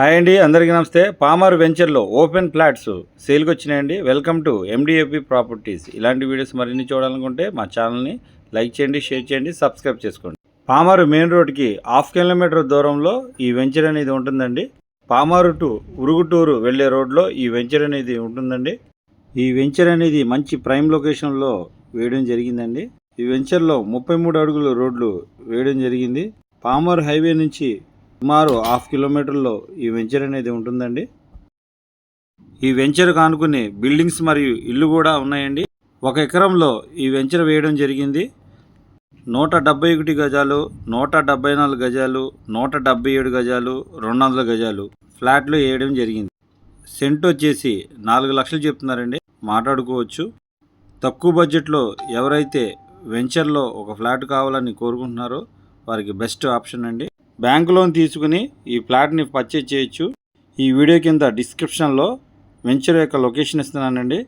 Hi అండి అందరికీ నమస్తే. పామర్ వెంచర్లో ఓపెన్ ఫ్లాట్స్ సేల్కి వచ్చినాయండి వెల్కమ్ టు ఎండిఎఫ్బి ప్రాపర్టీస్. ఇలాంటి వీడియోస్ మరిన్ని చూడాలనుకుంటే మా ఛానల్ని లైక్ చేయండి షేర్ చేయండి సబ్స్క్రైబ్ చేసుకోండి. పామారు మెయిన్ రోడ్కి హాఫ్ కిలోమీటర్ దూరంలో ఈ వెంచర్ అనేది ఉంటుందండి. పామారు టు ఉరుగుటూరు వెళ్ళే రోడ్లో ఈ వెంచర్ అనేది ఉంటుందండి. ఈ వెంచర్ అనేది మంచి ప్రైమ్ లొకేషన్లో వేయడం జరిగిందండి. ఈ వెంచర్లో ముప్పై మూడు అడుగుల రోడ్లు వేయడం జరిగింది. పామర్ హైవే నుంచి సుమారు హాఫ్ కిలోమీటర్లో ఈ వెంచర్ అనేది ఉంటుందండి. ఈ వెంచర్ కానుకునే బిల్డింగ్స్ మరియు ఇల్లు కూడా ఉన్నాయండి. ఒక ఎకరంలో ఈ వెంచర్ వేయడం జరిగింది. నూట డెబ్బై ఒకటి గజాలు నూట డెబ్బై నాలుగు గజాలు నూట డెబ్బై ఏడు గజాలు రెండు వందల గజాలు ఫ్లాట్లు వేయడం జరిగింది. సెంట్ వచ్చేసి నాలుగు లక్షలు చెప్తున్నారండి. మాట్లాడుకోవచ్చు. తక్కువ బడ్జెట్లో ఎవరైతే వెంచర్లో ఒక ఫ్లాట్ కావాలని కోరుకుంటున్నారో వారికి బెస్ట్ ఆప్షన్ అండి. బ్యాంక్ లోన్ తీసుకుని ఈ ఫ్లాట్ని పర్చేజ్ చేయొచ్చు. ఈ వీడియో కింద డిస్క్రిప్షన్లో వెంచర్ యొక్క లొకేషన్ ఇస్తున్నానండి.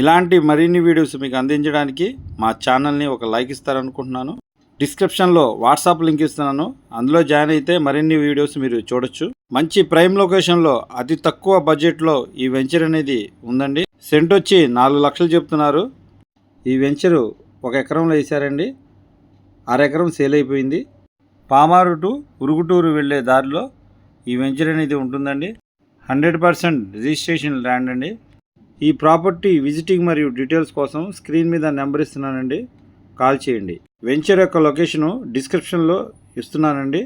ఇలాంటి మరిన్ని వీడియోస్ మీకు అందించడానికి మా ఛానల్ని ఒక లైక్ ఇస్తారనుకుంటున్నాను. డిస్క్రిప్షన్లో వాట్సాప్ లింక్ ఇస్తున్నాను. అందులో జాయిన్ అయితే మరిన్ని వీడియోస్ మీరు చూడొచ్చు. మంచి ప్రైమ్ లొకేషన్లో అతి తక్కువ బడ్జెట్లో ఈ వెంచర్ అనేది ఉందండి. సెంట్ వచ్చి నాలుగు లక్షలు చెప్తున్నారు. ఈ వెంచరు ఒక ఎకరంలో వేశారండి అర ఎకరం సేల్ అయిపోయింది. పామారు టు ఉరుగుటూరు వెళ్ళే దారిలో ఈ వెంచర్ అనేది ఉంటుందండి. హండ్రెడ్ పర్సెంట్ రిజిస్ట్రేషన్ ల్యాండ్ అండి. ఈ ప్రాపర్టీ విజిటింగ్ మరియు డీటెయిల్స్ కోసం స్క్రీన్ మీద నెంబర్ ఇస్తున్నానండి. కాల్ చేయండి. వెంచర్ యొక్క లొకేషను డిస్క్రిప్షన్లో ఇస్తున్నానండి.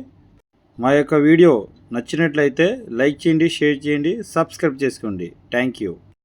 మా యొక్క వీడియో నచ్చినట్లయితే లైక్ చేయండి షేర్ చేయండి సబ్స్క్రైబ్ చేసుకోండి. Thank you.